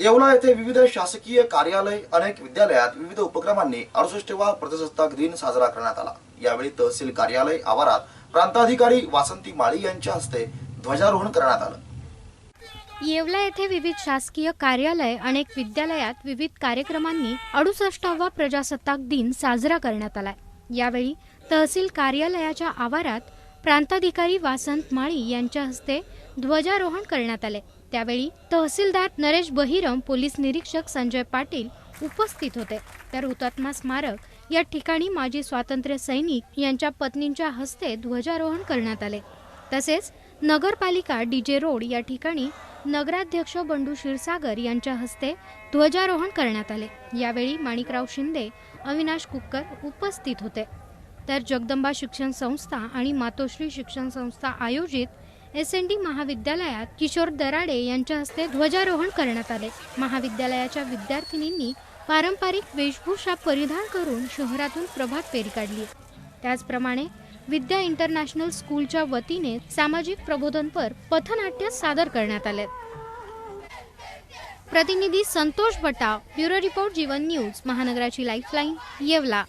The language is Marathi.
येवला येथे विविध शासकीय कार्यालय अनेक विद्यालयात विविध उपक्रमांनी अडुसष्टवा प्रजासत्ताक दिन साजरा करण्यात आला. यावेळी तहसील कार्यालय आवारात प्रांताधिकारी वासंती माळी यांच्या हस्ते ध्वजारोहण करण्यात आलं. येवला येथे विविध शासकीय कार्यालय अनेक विद्यालयात विविध कार्यक्रमांनी अडुसष्टावा प्रजासत्ताक दिन साजरा करण्यात आलाय. यावेळी तहसील कार्यालयाच्या आवारात प्रांताधिकारी वासंत माळी यांच्या हस्ते ध्वजारोहण करण्यात आले. त्यावेळी तहसीलदार नरेश बहिरम पोलीस निरीक्षक संजय पाटील उपस्थित होते. तर हुतात्मा स्मारक या ठिकाणी माजी स्वातंत्र्य सैनिक यांच्या पत्नींच्या हस्ते ध्वजारोहण करण्यात आले. तसेच नगरपालिका डीजे रोड या ठिकाणी नगराध्यक्ष बंडू क्षीरसागर यांच्या हस्ते ध्वजारोहण करण्यात आले. यावेळी माणिकराव शिंदे अविनाश कुक्कर उपस्थित होते. तर जगदंबा शिक्षण संस्था आणि मातोश्री शिक्षण संस्था आयोजित एस एन डी महाविद्यालयात किशोर दराडे यांच्या हस्ते ध्वजारोहण करण्यात आले. महाविद्यालयाच्या विद्यार्थिनींनी पारंपरिक वेशभूषा परिधान करून शहरातून प्रभात फेरी काढली. त्याचप्रमाणे विद्या इंटरनॅशनल स्कूलच्या वतीने सामाजिक प्रबोधनपर पथनाट्य सादर करण्यात आले. प्रतिनिधी Santosh Batav bureau report Jeevan news महानगराची lifeline Yeola.